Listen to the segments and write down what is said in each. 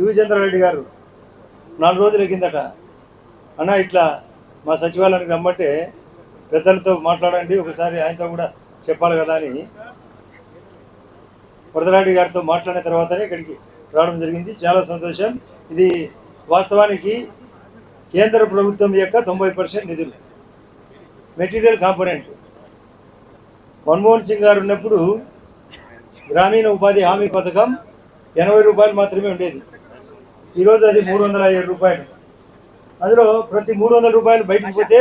శివచంద్రారెడ్డి గారు నాలుగు రోజుల కిందట అన్న ఇట్లా మా సచివాలయానికి రమ్మంటే పెద్దలతో మాట్లాడండి ఒకసారి ఆయనతో కూడా చెప్పాలి కదా అని వరదరాడి గారితో మాట్లాడిన తర్వాతనే ఇక్కడికి రావడం జరిగింది. చాలా సంతోషం. ఇది వాస్తవానికి కేంద్ర ప్రభుత్వం యొక్క తొంభై పర్సెంట్ నిధులు. Material component. మన్మోహన్ సింగ్ గారు ఉన్నప్పుడు గ్రామీణ ఉపాధి హామీ పథకం ఎనభై రూపాయలు మాత్రమే ఉండేది. ఈరోజు అది మూడు వందల ఏడు రూపాయలు. అందులో ప్రతి మూడు వందల రూపాయలు బయటకు పోతే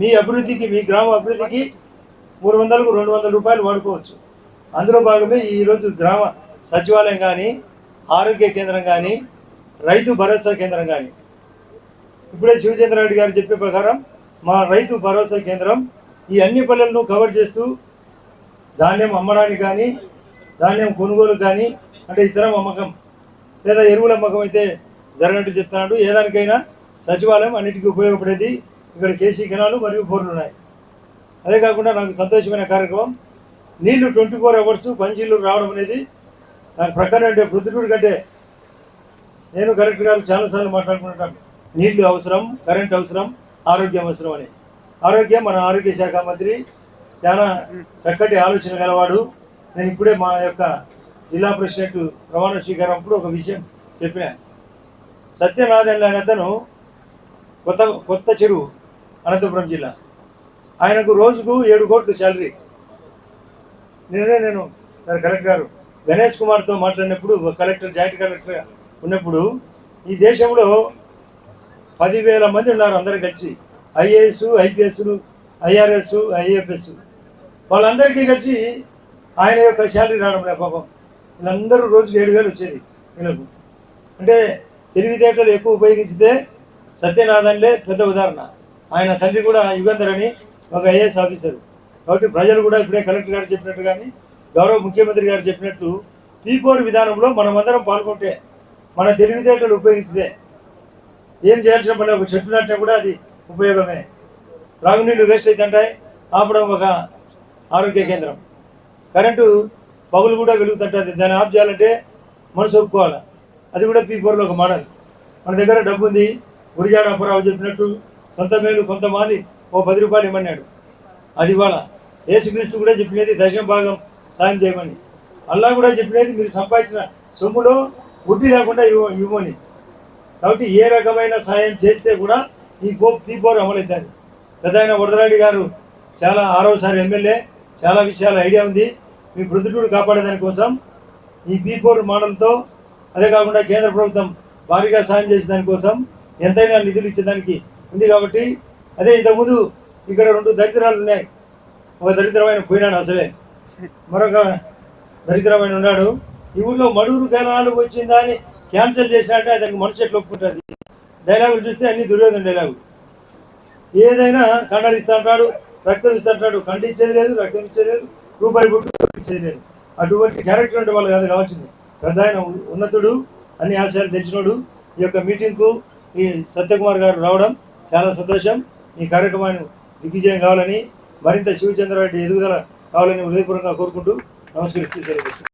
మీ అభివృద్ధికి మీ గ్రామ అభివృద్ధికి మూడు వందలకు రెండు వందల రూపాయలు వాడుకోవచ్చు. అందులో భాగమే ఈరోజు గ్రామ సచివాలయం కానీ ఆరోగ్య కేంద్రం కానీ రైతు భరోసా కేంద్రం కానీ ఇప్పుడే శివచంద్రారెడ్డి గారు చెప్పే ప్రకారం మా రైతు భరోసా కేంద్రం ఈ అన్ని పనులను కవర్ చేస్తూ ధాన్యం అమ్మడానికి కానీ ధాన్యం కొనుగోలు కానీ అంటే ఇతరం అమ్మకం లేదా ఎరువుల అమ్మకం అయితే జరగనట్టు చెప్తున్నాడు. ఏ దానికైనా సచివాలయం అన్నిటికీ ఉపయోగపడేది ఇక్కడ కేసీ కెనాలు మరియు బోర్లు ఉన్నాయి. అదే కాకుండా నాకు సంతోషమైన కార్యక్రమం నీళ్ళు ట్వంటీ ఫోర్ అవర్స్ పంచీలు రావడం అనేది దాని ప్రకారం అంటే పృథ్వీడు కంటే నేను కలెక్టర్ గారు చాలాసార్లు మాట్లాడుకుంటాను నీళ్ళు అవసరం కరెంట్ అవసరం ఆరోగ్యం అవసరం అని. ఆరోగ్యం మన ఆరోగ్య శాఖ మంత్రి చాలా చక్కటి ఆలోచన గలవాడు. నేను ఇప్పుడే మా యొక్క జిల్లా ప్రెసిడెంట్ ప్రమాణ స్వీకారం అప్పుడు ఒక విషయం చెప్పిన. సత్యనాథన్ అనే అతను కొత్త కొత్త చెరువు అనంతపురం జిల్లా. ఆయనకు రోజుకు ఏడు కోట్లు శాలరీ. నిన్నే నేను సార్ కలెక్టర్ గారు గణేష్ కుమార్తో మాట్లాడినప్పుడు ఒక కలెక్టర్ జాయింట్ కలెక్టర్ ఉన్నప్పుడు ఈ దేశంలో పదివేల మంది ఉన్నారు అందరు కలిసి. ఐఏఎస్ ఐపీఎస్లు ఐఆర్ఎస్ ఐఎఫ్ఎస్ వాళ్ళందరికీ కలిసి ఆయన యొక్క శాలరీ రావడం పాపం వీళ్ళందరూ రోజుకి ఏడు వేలు వచ్చేది వీళ్ళకు అంటే తెలివితేటలు ఎక్కువ ఉపయోగించితే సత్యనాథన్లే పెద్ద ఉదాహరణ. ఆయన తండ్రి కూడా యుగంధర్ అని ఒక ఐఏఎస్ ఆఫీసర్. కాబట్టి ప్రజలు కూడా ఇప్పుడే కలెక్టర్ గారు చెప్పినట్టు కానీ గౌరవ ముఖ్యమంత్రి గారు చెప్పినట్టు పీపోర్ విధానంలో మనమందరం పాల్గొంటే మన తెలివితేటలు ఉపయోగించితే ఏం చేయాల్సిన పని ఒక చెట్టు నాటినా కూడా అది ఉపయోగమే. త్రాగునీళ్ళు వేస్ట్ అవుతుంటాయి ఆపడం ఒక ఆరోగ్య కేంద్రం. కరెంటు పగులు కూడా వెలుగుతుంటుంది. దాన్ని ఆఫ్ చేయాలంటే మనసు ఒప్పుకోవాలి. అది కూడా పీ ఫోర్లో ఒక మోడల్. మన దగ్గర డబ్బు ఉంది. గురిజాడ అప్పారావు చెప్పినట్టు సొంత మేలు కొంతమంది ఓ పది రూపాయలు ఇమ్మన్నాడు. అది ఇవాళ యేసుక్రీస్తు కూడా చెప్పినది దశమ భాగం సాయం చేయమని. అల్లా కూడా చెప్పినది మీరు సంపాదించిన సొమ్ములో వడ్డీ లేకుండా ఇవ్వ ఇవ్వమని. కాబట్టి ఏ రకమైన సాయం చేస్తే కూడా ఈ పో పీ ఫోర్ అమలవుతుంది. పెద్ద ఆయన వరదరాడి గారు చాలా ఆరోసారి ఎమ్మెల్యే చాలా విషయాల ఐడియా ఉంది. మీ ప్రొద్దుటూరు కాపాడేదాని కోసం ఈ బీ ఫోర్ మోడల్తో అదే కాకుండా కేంద్ర ప్రభుత్వం భారీగా సాయం చేసే దానికోసం ఎంతైనా నిధులు ఇచ్చేదానికి ఉంది కాబట్టి అదే ఇంతకుముందు ఇక్కడ రెండు దరిద్రాలు ఉన్నాయి. ఒక దరిద్రమైన పోయినాడు అసలే. మరొక దరిద్రమైన ఉన్నాడు. ఈ ఊళ్ళో మడుగురు కణాలు వచ్చిందా అని క్యాన్సిల్ చేసినట్టే అతనికి మనసు ఎట్లా ఒప్పుకుంటుంది? డైలాగులు చూస్తే అన్ని దుర్యోధన డైలాగులు. ఏదైనా కండలు ఇస్తూ అంటాడు రక్తం ఇస్తూ అంటాడు. కండి ఇచ్చేది లేదు రక్తం ఇచ్చేది లేదు. రూపాయి గుట్టు ఇచ్చేది అటువంటి క్యారెక్టర్ ఉంటే వాళ్ళు కాదు కావాల్సింది పెద్ద ఆయన ఉన్నతుడు అన్ని ఆశయాలు తెలిసినోడు ఈ యొక్క మీటింగ్కు ఈ సత్యకుమార్ గారు రావడం చాలా సంతోషం. ఈ కార్యక్రమాన్ని దిగ్విజయం కావాలని మరింత శివచంద్రరెడ్డి ఎదుగుదల కావాలని హృదయపూర్వకంగా కోరుకుంటూ నమస్కరిస్తూ సెలవు